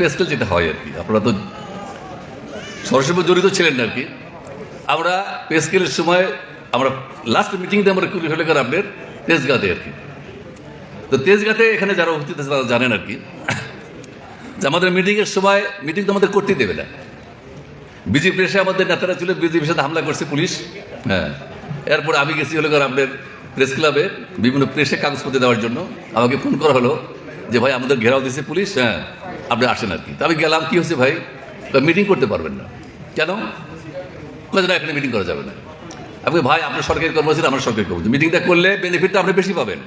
Pastel যেটা হয় আর কি আপনারা তো সরাসরি জড়িত ছিলেন আর কি। আমরা পেস্কেলের সময় আমরা লাস্ট মিটিংতে আমরা করি হলে আপনার তেজগাতে আর কি। তো তেজগাতে এখানে যারা উপস্থিত আছে তারা জানেন আর কি। যে আমাদের মিটিংয়ের সময় মিটিং তো আমাদের করতেই দেবে না। বিজেপি এসে আমাদের নেতারা ছিল বিজেপির সাথে হামলা করছে পুলিশ। হ্যাঁ। এরপর আমি গেছি হলো করে আপনার প্রেস ক্লাবে বিভিন্ন প্রেসে কাগজপত্র দেওয়ার জন্য। আমাকে ফোন করা হলো যে, ভাই, আমাদের ঘেরাও দিয়েছে পুলিশ। হ্যাঁ। আপনি আসেন আর কি। তো আমি গেলাম, কী হচ্ছে ভাই? মিটিং করতে পারবেন না। কেন? না, এখানে মিটিং করা যাবে না। আপনি ভাই, আপনার সরকারি কর্মচারী, আমার সরকারি কর্মচারী। মিটিংটা করলে বেনিফিটটা আপনি বেশি পাবেন।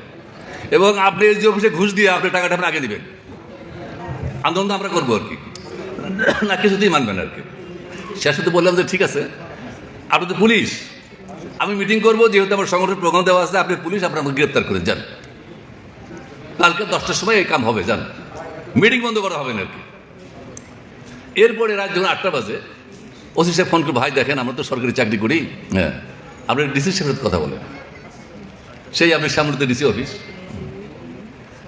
এবং আপনি যে অফিসে ঘুষ দিয়ে আপনি টাকাটা আপনি আগে দিবেন আন্দোলন তো আমরা করব আর কি। না, কিছুতেই মানবেন আর কি। শেষ হতে বললাম যে, ঠিক আছে। আপনি তো পুলিশ। আমি মিটিং করব, যেহেতু আমার সংগঠনের প্রোগ্রাম দেওয়া আছে, আপনি পুলিশ, আপনি আমাকে গ্রেপ্তার করে যান। কালকে দশটার সময় এই কাম হবে, যান। মিটিং বন্ধ করা হবে না আর কি এরপরে রাত যখন আটটা বাজে, ওসি সাহেব ফোন করে, ভাই, দেখেন, আমরা তো সরকারি চাকরি করি। হ্যাঁ। আপনি ডিসি সাহেবের কথা বলেন। সেই আপনি সামনে ডিসি অফিস।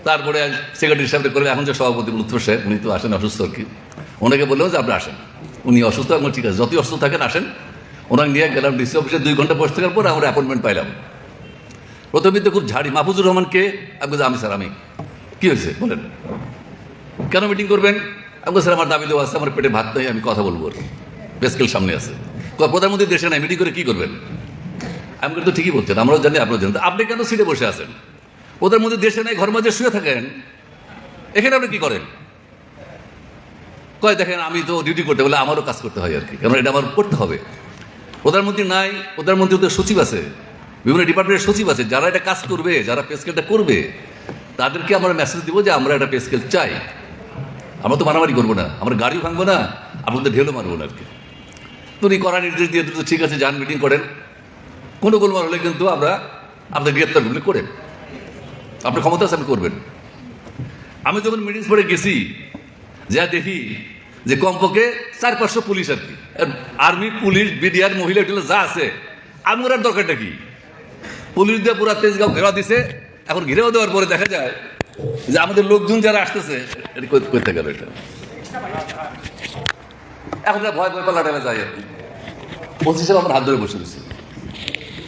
তারপরে সেক্রেটারি সাহেব করে এখন যে সভাপতি লুৎফর সাহেব, উনি তো আসেন অসুস্থ আর কি। ওনাকে বললাম যে আপনি আসেন। উনি অসুস্থ এখন ঠিক আছে, যতই অসুস্থ থাকেন, আসেন। ওনাকে নিয়ে গেলাম ডিসি অফিসে, দুই ঘণ্টা বসে থাকার পর আমরা অ্যাপয়েন্টমেন্ট পাইলাম। প্রথমে তো খুব ঝাড়ি, মাহফুজুর রহমানকে আমি আমি স্যার, আমি। কী হয়েছে? বলেন। কেন মিটিং করবেন? আমি স্যার, আমার দাবি দেওয়া আছে, আমার পেটে ভাত নেই, আমি কথা বলব। আর কি বেসকেল সামনে আছে। প্রধানমন্ত্রী দেশে নাই, মিটিং করে কি করবেন? আমি কিন্তু ঠিকই বলছেন, আমরাও জানি, আপনারাও জানেন। আপনি কেন সিটে বসে আছেন? মধ্যে দেশে নাই, ঘর মাঝে শুয়ে থাকেন। এখানে আপনি কি করেন? কয়, দেখেন, আমি তো ডিউটি করতে বলে আমারও কাজ করতে হয় আর কি কারণ এটা আমার করতে হবে। প্রধানমন্ত্রী নাই, প্রধানমন্ত্রী ওদের সচিব আছে, বিভিন্ন ডিপার্টমেন্টের সচিব আছে, যারা এটা কাজ করবে, যারা পে স্কেলটা করবে, তাদেরকে আমরা মেসেজ দিব যে আমরা একটা পে স্কেল চাই। আমরা তো মারামারি করব না, আমরা গাড়িও ভাঙবো না, আপনাদের ঢেলও মারবো না আর কি। উনি নির্দেশ দিয়ে তো ঠিক আছে, যান মিটিং করেন। কোনো গোলমাল হলে কিন্তু আমরা আপনাদের গ্রেপ্তার করলে করেন। আপনার ক্ষমতা আছে করবেন। আমি যখন মিটিং পরে গেছি, যা দেখি যে কমপক্ষে চার, পাঁচশো পুলিশ আর কি। আর্মি পুলিশ বিডিআর মহিলা টিলা যা আছে, আমি ওর দরকারটা কি? পুলিশ দিয়ে পুরা তেজগাঁও ঘেরা দিছে, এখন ঘিরেও দেওয়ার পরে দেখা যায় যে আমাদের লোকজন যারা আসতেছে, এটা করতে গেল এটা? এখন ভয় ভয় পাল্লা যায় আর কি। সাহেব আমার হাত ধরে বসে গেছে।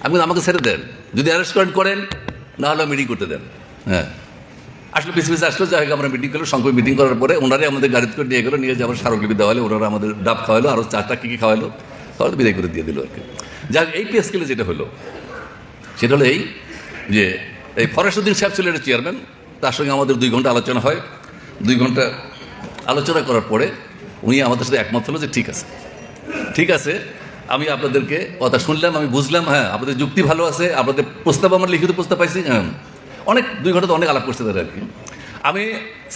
আমি আমাকে ছেড়ে দেন। যদি অ্যারেস্ট করেন করেন, না হলে মিটিং করতে দেন। হ্যাঁ। আসলে পিছিয়ে পিছিয়ে আসলো, যাই আমরা মিটিং করল সংখ্যক মিটিং করার পরে ওনারাই আমাদের গাড়িতে করে নিয়ে গেলো, নিয়ে যে আমার স্মারকলিপি দেওয়ালে, ওনারা আমাদের ডাব খাওয়ালো আরও চারটা কী কী খাওয়ালো, তাহলে বিদায় করে দিয়ে দিল আর কি। যাক এই পে স্কেলে যেটা হলো, সেটা হলো এই যে, এই ফরেস্টুদ্দিন সাহেব ছিল এটা চেয়ারম্যান তার সঙ্গে আমাদের দুই ঘণ্টা আলোচনা হয়। দুই ঘণ্টা আলোচনা করার পরে উনি আমাদের সাথে একমত হলো যে ঠিক আছে। ঠিক আছে, আমি আপনাদেরকে কথা শুনলাম, আমি বুঝলাম হ্যাঁ আপনাদের যুক্তি ভালো আছে, আপনাদের প্রস্তাব, আমার লিখিত প্রস্তাব পাইছি হ্যাঁ। অনেক, দুই ঘণ্টা তো অনেক আলাপ করছে তারা আর কি। আমি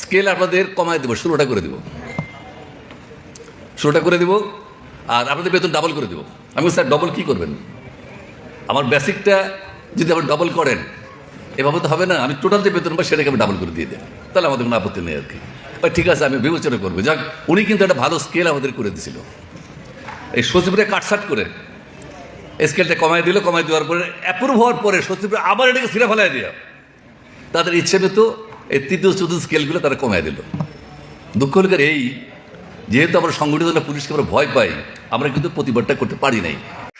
স্কেল আপনাদের কমায় দেবো ষোলোটা করে দেবো। ষোলোটা করে দেবো, আর আপনাদের বেতন ডাবল করে দেবো। আমি স্যার ডবল কী করবেন? আমার বেসিকটা যদি আপনি ডবল করেন এভাবে তো হবে না, আমি টোটাল যে বেতন পাই সেটাকে আমি ডাবল করে দিয়ে দেন তাহলে আমাদের কোনো আপত্তি নেই আর কি। বা ঠিক আছে, আমি বিবেচনা করব। যাক, উনি কিন্তু একটা ভালো স্কেল আমাদের করে দিছিল। এই সচিবরে কাটসাট করে স্কেলটা কমাই দিল কমাই দেওয়ার পরে অ্যাপ্রুভ হওয়ার পরে সচিবরা আবার এটাকে ছিঁড়ে ফেলাই দিয়া তাদের ইচ্ছে মতো এই তৃতীয়, চতুর্থ স্কেলগুলো তারা কমাই দিল। দুঃখ হলে এই, যেহেতু আমরা সংগঠিত পুলিশকে আমরা ভয় পাই, আমরা কিন্তু প্রতিবাদটা করতে পারি নাই।